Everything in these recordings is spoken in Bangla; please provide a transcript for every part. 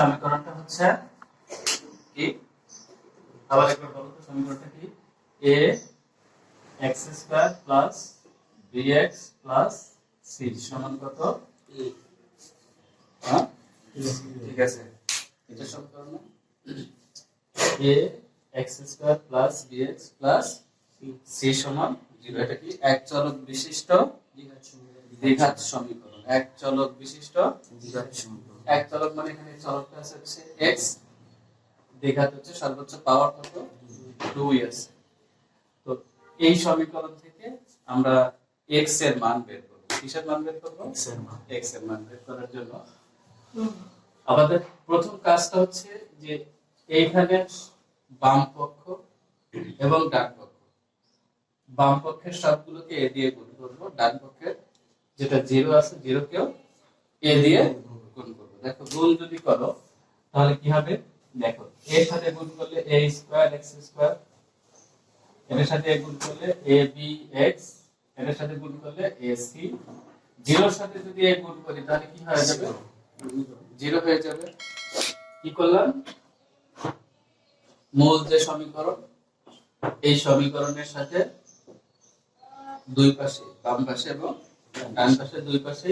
সমীকরণটা হচ্ছে কি? আবার একবার বলো তো সমীকরণটা কি? A x square plus bx plus c সমান কত? হ্যাঁ? ঠিক আছে। এটা সমীকরণ a x square plus bx plus c সমান জিরো। এটা কি এক চলক বিশিষ্ট? দ্বিঘাত সমীকরণ। এক চলক বিশিষ্ট? এক চলক মানে এখানে চলকটা আছে হচ্ছে x দ্বিঘাত হচ্ছে সর্বোচ্চ পাওয়ার কত? 2 আছে। তো এই সমীকরণ থেকে আমরা x এর মান বের করব। কিসের মান বের করব? X এর মান। বের করার জন্য। আমাদের প্রথম কাজটা হচ্ছে যে এইখানে বাম পক্ষ এবং ডান পক্ষ। বাম পক্ষের সবগুলোকে এ দিয়ে গুণ করব। ডান পক্ষের যেটা জিরো আছে জিরো কেও এ দিয়ে গুণ করব। দেখো গুণ যদি করো তাহলে কি হবে? দেখো এর সাথে গুণ করলে এ স্কোয়ার এক্স স্কোয়ার এর সাথে গুণ করলে এ বি এক্সের সাথে গুণ করলে এ সি জিরোর সাথে যদি এ গুণ করি তাহলে কি হয়ে যাবে? জিরো হয়ে যাবে। কি করলাম? মূল যে সমীকরণ এই সমীকরণের সাথে দুই পাশে বাম পাশে এবং ডান পাশে দুই পাশে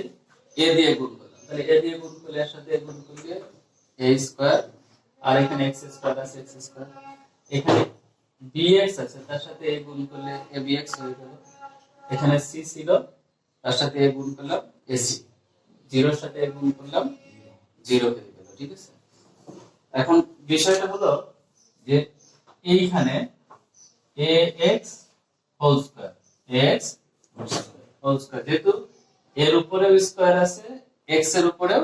এ দিয়ে গুণ তাহলে এ দিয়ে গুণ করলে এর সাথে গুণ করলে এ স্কোয়ার আর এখানে এক্স স্কোয়ার আছে এক্স স্কোয়ার এখানে বিএক্স আছে, তার সাথে এ গুণ করলে এ বিএক্স হয়ে গেল। এখানে সি ছিল, তার সাথে এ গুণ করলাম এসি জিরোর সাথে এ গুণ করলাম জিরো হয়ে গেল, ঠিক আছে? এখন বিষয়টা হলো যে এইখানে A X whole square X whole square যেহেতু এর উপরেও স্কোয়ার আছে এক্সের উপরেও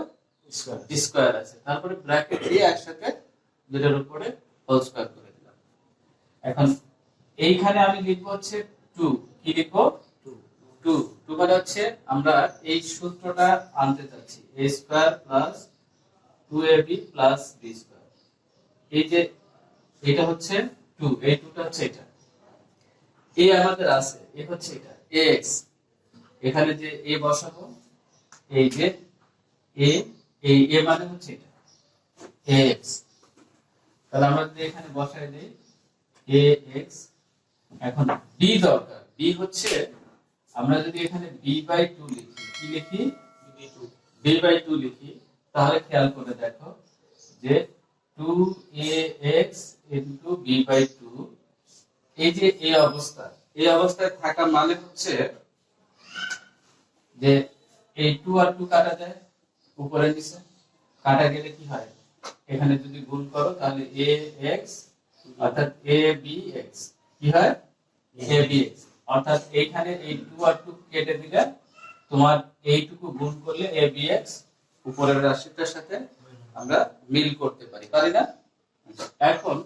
স্কোয়ার আছে। তারপরে ব্র্যাকেট দিয়ে একসাথে দুটোর উপরে হোল স্কোয়ার করে দিলাম। এখন এইখানে আমি লিখব হচ্ছে টু কি লিখব? টু টু মানে হচ্ছে আমরা এই সূত্রটা আনতে চাচ্ছি। A square plus two A B plus B square এই যে এটা হচ্ছে টু এই টুটা হচ্ছে এটা। এ আমাদের আছে। এ হচ্ছে এটা। এক্স এখানে যে এ বসাবো এই যে এ মানে হচ্ছে এটা। তাহলে আমরা যদি এখানে বসাই দিই এখন বি দরকার। বি হচ্ছে, আমরা যদি এখানে বি বাই টু লিখি, কি লিখি? বি বাই টু লিখি। তাহলে খেয়াল করে দেখো যে two X into B by two এই যে এই অবস্থা এই অবস্থায় থাকা মানে হচ্ছে যে এই টু আর টু কাটা যায়। উপরে নিচে, কাটা গেলে কি হয়? এখানে যদি গুণ করো, তাহলে এ এক্স অর্থাৎ এ বি এক্স কি হয়? এ বি এক্স অর্থাৎ এইখানে এই টু আর টু কেটে দিলে তোমার এইটুকু গুণ করলে এ বি এক্স উপরের রাশিটার সাথে আমরা মিল করতে পারি পারি না? এখন,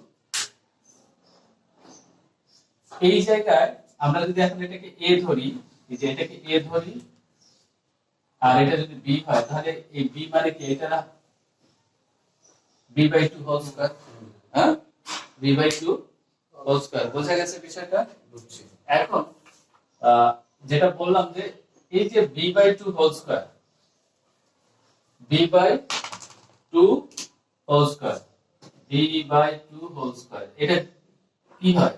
এই জায়গায় আমরা যদি এখন এটাকে এ ধরি যে এটাকে এ ধরি আর এটা যদি বি হয় তাহলে এই বি মানে কি? এটা না B by two whole square হ্যাঁ? B by two whole square বোঝা গেছে বিষয়টা? বুঝছি। এখন যেটা বললাম যে এই যে B by two whole square B by two whole square B by two whole square এটা কি হয়?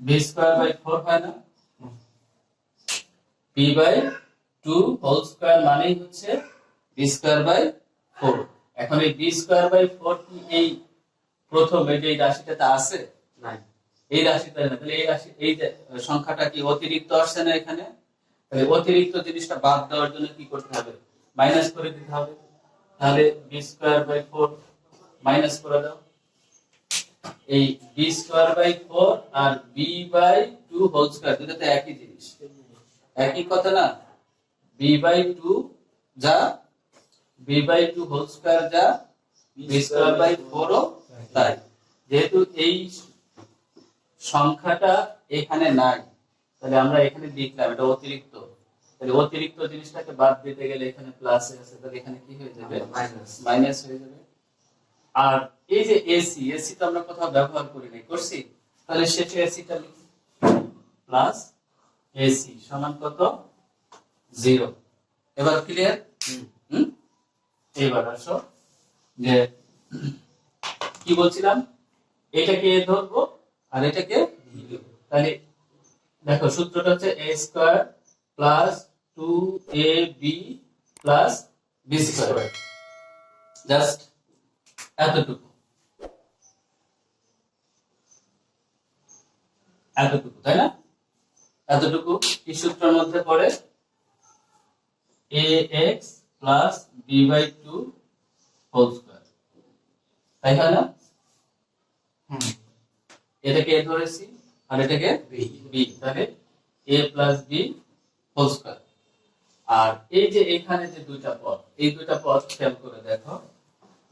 বি স্কোয়ার বাই ফোর হয় না? B by two whole square মানেই হচ্ছে বি স্কোয়ার বাই ফোর। এখন এই বি স্কোয়ার বাই ফোর কি এই প্রথম এই যে এই রাশিটাতে আছে? নাই। এই রাশিটা না। তাহলে এই রাশি এই সংখ্যাটা কি অতিরিক্ত আসছে না এখানে? তাহলে অতিরিক্ত জিনিসটা বাদ দেওয়ার জন্য কি করতে হবে? মাইনাস করে দিতে হবে। তাহলে B square by four minus করে দাও। এই B square by four R B by two whole square দুটো তো একই জিনিস। একই কথা না? বি বাই টু যা B by two whole square যা বি স্কোয়ার বাই ফোরও তাই। যেহেতু এই সংখ্যাটা এখানে নাই তাহলে আমরা এখানে লিখলাম এটা অতিরিক্ত। তাহলে অতিরিক্ত জিনিসটাকে বাদ দিতে গেলে এখানে প্লাস আছে তাহলে এখানে কি হয়ে যাবে? মাইনাস হয়ে যাবে। আর এই যে এসি এসি তো আমরা কোথাও ব্যবহার করি নাই করছি? তাহলে শেষে এসিটা লিখি। প্লাস এসি সমান কত? জিরো। এবার ক্লিয়ার এবার আসো। যে কি বলছিলাম? এটাকে এ ধরবো আর এটাকে তাহলে দেখো সূত্রটা হচ্ছে A square plus two A B plus B square just এতটুকু। এতটুকু, তাই না? এতটুকু কি সূত্রের মধ্যে পড়ে? A X plus B by two whole square তাই হয় না? এটাকে এ ধরেছি আর এটাকে বি তাহলে A plus B whole square আর এই যে এখানে যে দুইটা পদ এই দুইটা পদ খেয়াল করে দেখো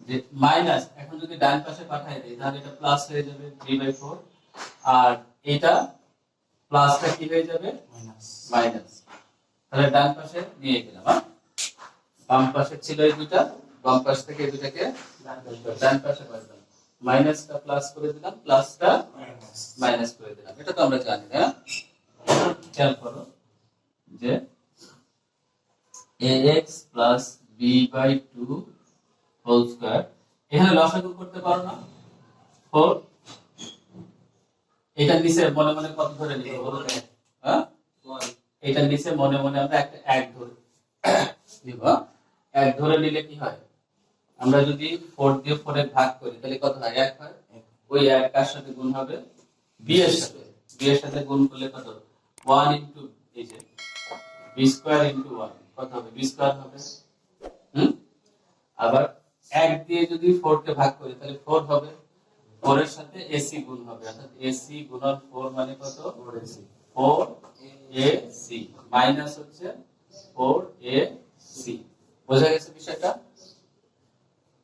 যে মাইনাস এখন যদি ডান পাশে পাঠাই দিই তাহলে এটা প্লাস হয়ে যাবে থ্রি বাই ফোর আর এটা প্লাসটা কি হয়ে যাবে? মাইনাস মাইনাস তাহলে ডান পাশে নিয়ে গেলাম হ্যাঁ? বাম পাশে ছিল এই দুইটা, বাম পাশ থেকে এই দুইটাকে ডান পাশে পাঠালাম মাইনাসটা প্লাস করে দিলাম প্লাসটা মাইনাস করে দিলাম। এটা তো আমরা জানি না খেয়াল করো যে ax plus B by two whole square এখানে লসাগু করতে পারো না। ফোর এটার নিচে মনে মনে কত ধরে নিতে হ্যাঁ? এটার নিচে মনে মনে আমরা একটা এক ধরে হ্যাঁ? এক ধরে নিলে কি হয়? আমরা যদি ফোর দিয়ে ফোরে ভাগ করি, তাহলে কত হয়? এক হয়? ওই এক কার সাথে গুণ হবে? বি এর সাথে। বি এর সাথে গুণ করলে কত? ওয়ান ইন্টু এই যে বি স্কোয়ার ইন্টু ওয়ান কত হবে? বি স্কোয়ার হবে। হুম? আবার এক দিয়ে যদি ফোর কে ভাগ করি, তাহলে ফোর হবে। ফোর এর সাথে এসি গুণ হবে। অর্থাৎ এসি গুণন ফোর মানে কত? Four AC four A C minus হচ্ছে ফোর এ সি বোঝা গেছে বিষয়টা?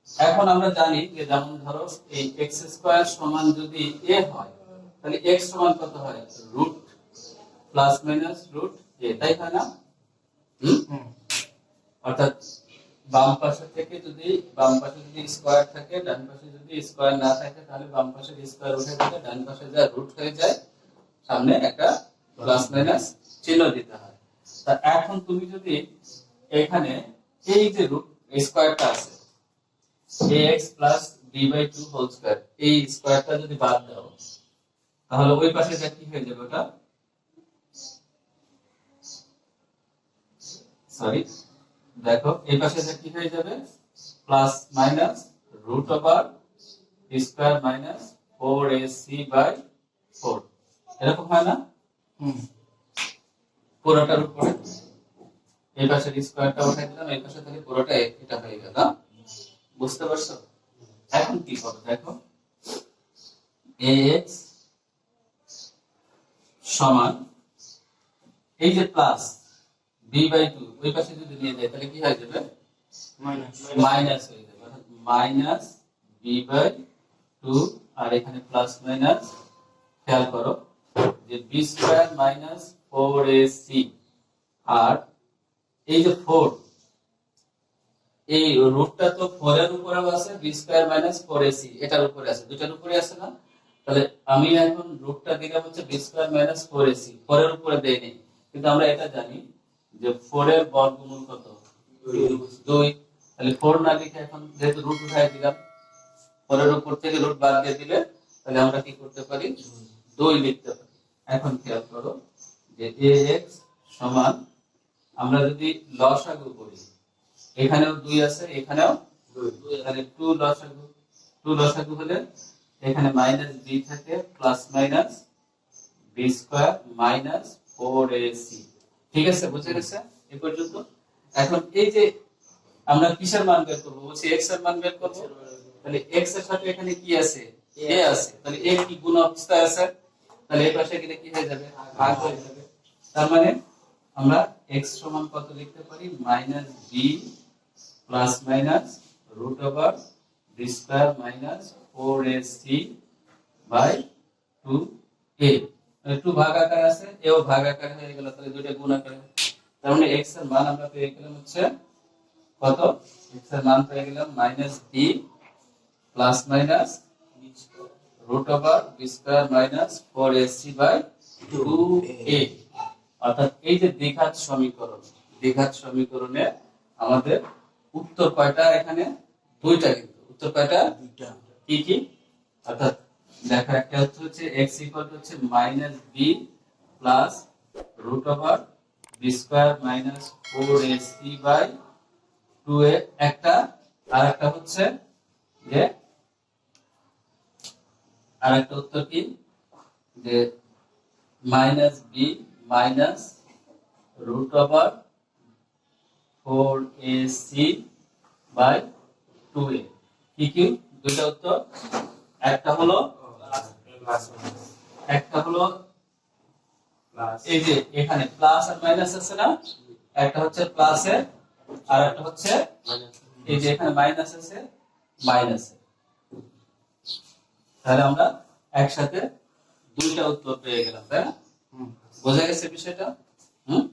এখন আমরা জানি যে যেমন ধরো এই এক্স স্কোয়ার সমান যদি এ হয় তাহলে এক্স সমান কত হয়? Root plus minus root A তাই হয় না? অর্থাৎ বাম পাশে থেকে যদি বাম পাশে যদি স্কোয়ার থাকে ডান পাশে যদি স্কোয়ার না থাকে তাহলে বাম পাশে স্কোয়ার উঠে গেলে ডান পাশে যা রুট হয়ে যায় সামনে একটা প্লাস মাইনাস চিহ্ন দিতে হয়। তা এখন তুমি যদি এখানে এই যে রুট স্কোয়ারটা আছে, ax plus B by two whole square এই স্কোয়ারটা যদি বাদ দাও, তাহলে ওই পাশে যা কি হয়ে যাবে ওটা? সরি দেখো, এই পাশে যা কি হয়ে যাবে? Plus minus root over square minus four A C by four এরকম হয় না? পুরোটার উপরে এই পাশের স্কোয়ারটা উঠাই দিলাম এই পাশে থেকে পুরোটা এটা হয়ে গেল? বুঝতে পারছ? এখন কি হবে দেখো? ax সমান এই যে প্লাস b বাই টু ওই পাশে যদি নিয়ে যায় তাহলে কি হয়ে যাবে? মাইনাস হয়ে যাবে। অর্থাৎ মাইনাস বি বাই টু আর এখানে প্লাস মাইনাস খেয়াল করো যে B square minus four A C আর এই যে ফোর এই রুটটা তো ফোর এর উপরেও আছে B square minus four A C এটার উপরে আছে দুটার উপরে আছে না? তাহলে আমি এখন রুটটা দিলাম হচ্ছে B square minus four A C four এর উপরে দেয়নি। কিন্তু আমরা এটা জানি যে ফোর এর বর্গমূল কত? দুই। তাহলে ফোর না লিখে এখন যেহেতু রুট উঠাই দিলাম ফোরের উপর থেকে রুট বাদ দিয়ে দিলে তাহলে আমরা কি করতে পারি? দুই লিখতে পারি। এখন খেয়াল করো যে এক্স সমান, আমরা যদি লসাগু করি, এখানেও দুই আছে, এখানেও তাহলে টু টু হলে এখানে মাইনাস বি থাকে plus minus B square minus four ঠিক আছে, বুঝে গেছে? এ পর্যন্ত। এখন এই যে আমরা কিসের মান বের করব? বলছি এক্সের মান বের করব? তাহলে এক্সের সাথে এখানে কি আছে? এ আছে। তাহলে এ কি গুণ অবস্থায় আছে? তাহলে এই পাশে গেলে কি হয়ে যাবে? ভাগ হয়ে যাবে। তার মানে আমরা এক্স সমান কত লিখতে পারি? Minus B plus minus root over B square minus four A C by two A two ভাগ আকার আছে এও ভাগ আকার হয়ে গেল, তাহলে দুটো গুণ আকার তার মানে এক্সের মান আমরা পেয়ে গেলাম হচ্ছে কত? এক্সের মান পেয়ে গেলাম minus B plus minus square minus four A C by two A অর্থাৎ এই যে দ্বিঘাত সমীকরণ দ্বিঘাত সমীকরণে আমাদের উত্তর কয়টা এখানে? দুইটা কিন্তু। উত্তর কয়টা? দুইটা। কি কি? অর্থাৎ দেখো একটা হচ্ছে হচ্ছে x ইকুয়াল হচ্ছে minus B plus root over B square minus four A C by two A একটা আর একটা হচ্ছে যে আর একটা উত্তর কি? যে minus B minus root over four A C by two A কি কি? দুইটা উত্তর। একটা হলো একটা হলো এই যে এখানে প্লাস আর মাইনাস আছে না? একটা হচ্ছে প্লাসে আর একটা হচ্ছে এই যে এখানে মাইনাস আছে মাইনাস তাহলে আমরা একসাথে দুইটা উত্তর পেয়ে গেলাম তাই না? বোঝা গেছে বিষয়টা? হুম?